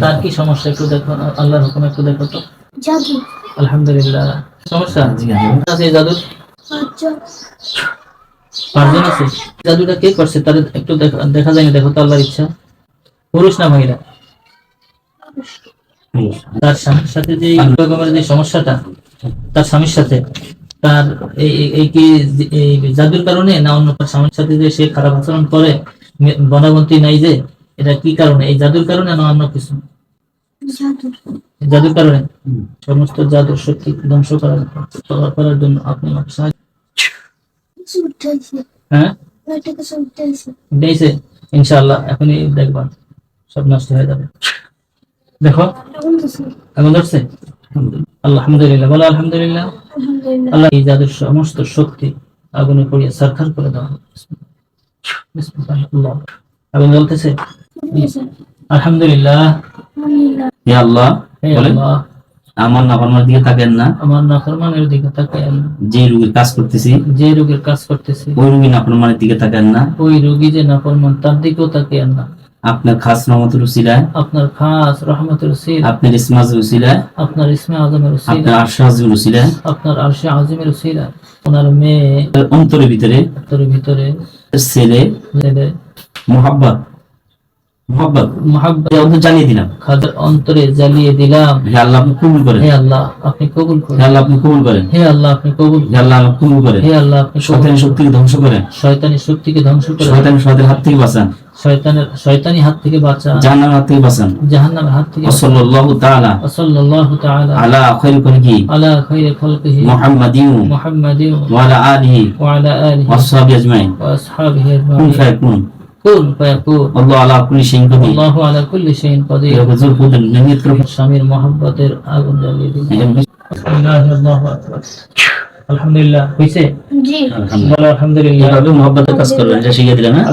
তার কি সমস্যা একটু দেখো আল্লাহর হুকুম একটু দেখো তো। জাদু। আলহামদুলিল্লাহ। সমস্যা? জি আছে জাদু? পাঁচজন। আছে? জাদুটা কে করছে? তাদের একটু দেখা দেখা যায় না দেখো তো আল্লাহর ইচ্ছা। পুরুষ না মহিলা? তার স্বামীর সাথে যে রকমের যে সমস্যাটা তার স্বামীর সাথে তার এই কি এই জাদুর কারণে না অন্য তার স্বামীর সাথে যে সে খারাপ আচরণ করে বনাবন্তি নাই যে? এটা কি কারণে? এই জাদুর কারণে না অন্য কিছু? জাদু জাদুর কারণে? সমস্ত জাদুর শক্তি ধ্বংস করার করার জন্য আপনি আমাকে সাহায্য হ্যাঁ? ইনশাআল্লাহ এখনই দেখবা। সব নষ্ট হয়ে যাবে। দেখো। এখন ধরছে? আলহামদুলিল্লাহ। বলো আলহামদুলিল্লাহ। আলহামদুলিল্লাহ। আল্লাহ এই যাদের সমস্ত শক্তি আগুনে পড়িয়ে সারখার করে দাও। বিসমিল্লাহ, আগুন জ্বলতেছে আলহামদুলিল্লাহ। আলহামদুলিল্লাহ। হে আল্লাহ বলেন। আমার নাফরমানের দিকে তাকেন না। আমার নাফরমানের দিকে যে রুগীর কাজ করতেছি যে রোগের কাজ করতেছে। ওই রুগী নাফরমানের দিকে তাকেন না। ওই রোগী যে নাফরমান তার দিকেও না। আপনার খাস রহমতের উসিলায় আপনার খাস রহমতের উসিল আপনার উসিলায় আপনার ইসমে আজমের আপনার আশ্বাসের উসিলায়। আপনার আরশে আজিমের ওনার মেয়ে অন্তরের ভিতরে তোর ভিতরে ছেলে ছেলে মোহাব্বত। মোহাব্বত মহাব্বত জানিয়ে দিলাম। খাদের অন্তরে জ্বালিয়ে দিলাম। হে আল্লাহ আপনি কবুল করেন। হে আল্লাহ আপনি কবুল হে করুন আল্লাহ আপনি কবুল করেন। হে আল্লাহ আপনি কবুল হে আল্লাহ আপনি কবুল করেন। হে আল্লাহ আপনি শয়তানি শক্তিকে ধ্বংস করেন। শয়তানি শক্তিকে ধ্বংস করে শয়তানি শয়তানের হাত থেকে বাঁচান। শয়তানের শয়তানি হাত থেকে বাঁচা জাহান্নামের হাত থেকে বাঁচান। জাহান্নামের হাত থেকে ওসল্লাল্লাহু তাআলা সাল্লাল্লাহু তাআলা আলা খায়রি খলকি আলা খাইরি খালকিহি মুহাম্মাদিন মুহাম্মাদিন ওয়া আলা আলিহি ওয়া আলা আলিহি ওয়া আসহাবিহি আজমাইন। ওয়া আসহাবিহি আজমাইন। কুন ফায়াকুন আল্লাহ আলা কুল্লি শাইইন কাদির। আল্লাহু আলা কুল্লি শাইইন কাদির। ইয়া হুজুর পূজন নিয়ত স্বামীর মহব্বতের আগুন জ্বালিয়ে দিন বিসমিল্লাহির রহমানির রহিম আলহামদুলিল্লাহ। হইছে? জি। আলহামদুলিল্লাহ। আলহামদুলিল্লাহ। মহব্বতের কাজ করলেন যা শিখিয়ে দিলেন হ্যাঁ?